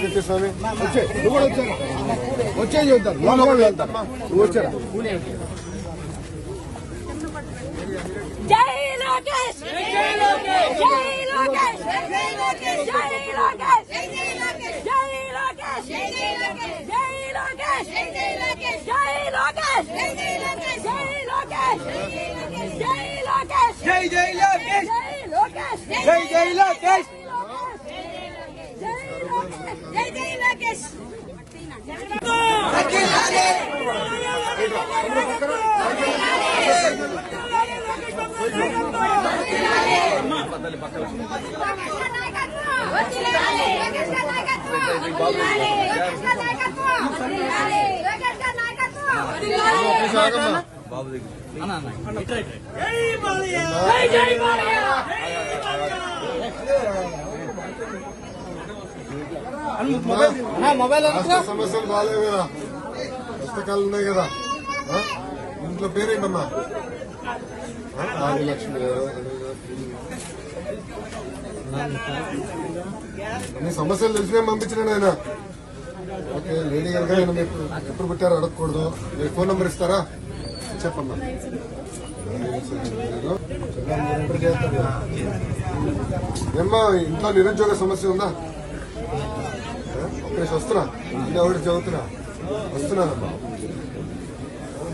వచ్చే స్వామి వచ్చే నువ్వు కూడా వచ్చాను వచ్చే చూద్దాం లోపల వాళ్ళు వెళ్తారు నువ్వు వచ్చారా జై లోకేష్ జై లోకేష్ జై లోకేష్ జై లోకేష్ జై లోకేష్ జై లోకేష్ జై లోకేష్ జై లోకేష్ జై లోకేష్ జై లోకేష్ జై లోకేష్ జై లోకేష్ జై లోకేష్ జై లోకేష్ జై జై లోకేష్ జై జై లోకేష్. జై జై లోకేష్. రాష్ట్ర సమస్యలు బాగాలేవు కదా. పుస్తకాలు ఉన్నాయి కదా? ఇంట్లో పేరేంటమ్మా? ఆదిలక్ష్మి గారు. అన్ని సమస్యలు తెలిసిన పంపించిన ఆయన ఓకే లేడీ గారు ఎప్పుడు పుట్టారో అడగకూడదు. ఫోన్ నంబర్ ఇస్తారా? చెప్పమ్మా. ఏమ్మా ఇంట్లో నిరుద్యోగ సమస్య ఉందా? ఒక్కరేసి వస్తున్నా. ఇంకా ఒకటి చదువుతున్నా? వస్తున్నానమ్మా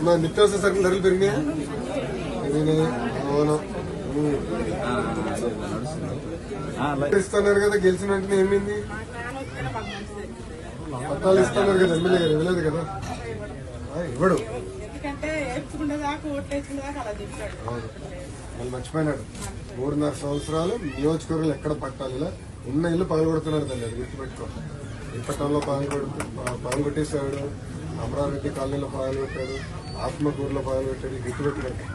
మా నిత్యావసర సరుకులు ధరలు పెరిగినాయా? అవును. ఇస్తున్నారు కదా గెలిచిన వెంటనే ఏమైంది? పట్టాలు ఇస్తున్నారు కదా ఎమ్మెల్యే గారు ఇవ్వలేదు కదా? ఇవ్వడు. వాళ్ళు మర్చిపోయినాడు. మూడున్నర సంవత్సరాలు నియోజకవర్గాలు ఎక్కడ పట్టాలి ఇలా ఉన్న ఇల్లు పగలగొడుతున్నాడు తల్లి అది గుర్తుపెట్టుకో. ఇప్పటంలో పగలగొడు పగలగొట్టేశాడు. అమరారెడ్డి కాలనీలో పగలగొట్టాడు. ఆత్మకూరులో పగలగొట్టాడు. గుర్తుపెట్టుకోండి.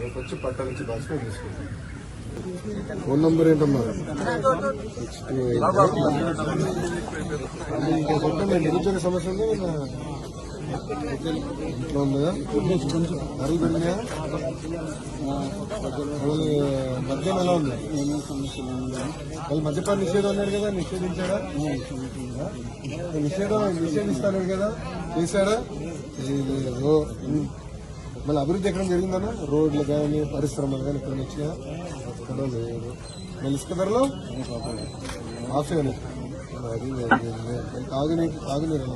రేపు వచ్చి పట్టాల నుంచి బాధ్యత తీసుకుంటాం ఫోన్ నంబర్ ఏంటమ్మా? నిరుద్యోగ సమస్య ఉందా? ఇంట్లో ఉందా? ధరలు మద్యం ఎలా ఉంది? వాళ్ళు మద్యపాన నిషేధం అన్నారు కదా నిషేధించాడా? నిషేధం నిషేధిస్తాడు కదా చేశాడా? చేయలేదు. మళ్ళీ అభివృద్ధి ఎక్కడ జరిగిందన్నా? రోడ్లు కానీ పరిశ్రమలు కానీ ఇక్కడ వచ్చినా? అక్కడ లేదు. మళ్ళీ ఇసుక ధరలు? ఆఫ్ అది తాగునీరు తాగునీరు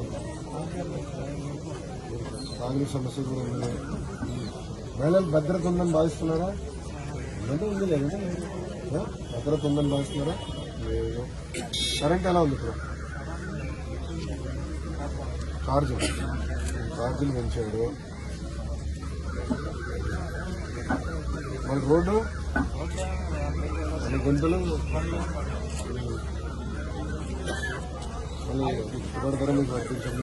కాంగ్రెస్ సమస్య కూడా ఉంది మహిళలు భద్రత ఉందని భావిస్తున్నారా? అంటే ఉంది లేదంటే భద్రత ఉందని భావిస్తున్నారా? లేదు. కరెంట్ ఎలా ఉంది ఇప్పుడు? ఛార్జీలు ఛార్జీలు పెంచాడు. మన రోడ్డు? మన గుంటలు? మళ్ళీ ఇప్పుడు ధర మీకు వర్తించండి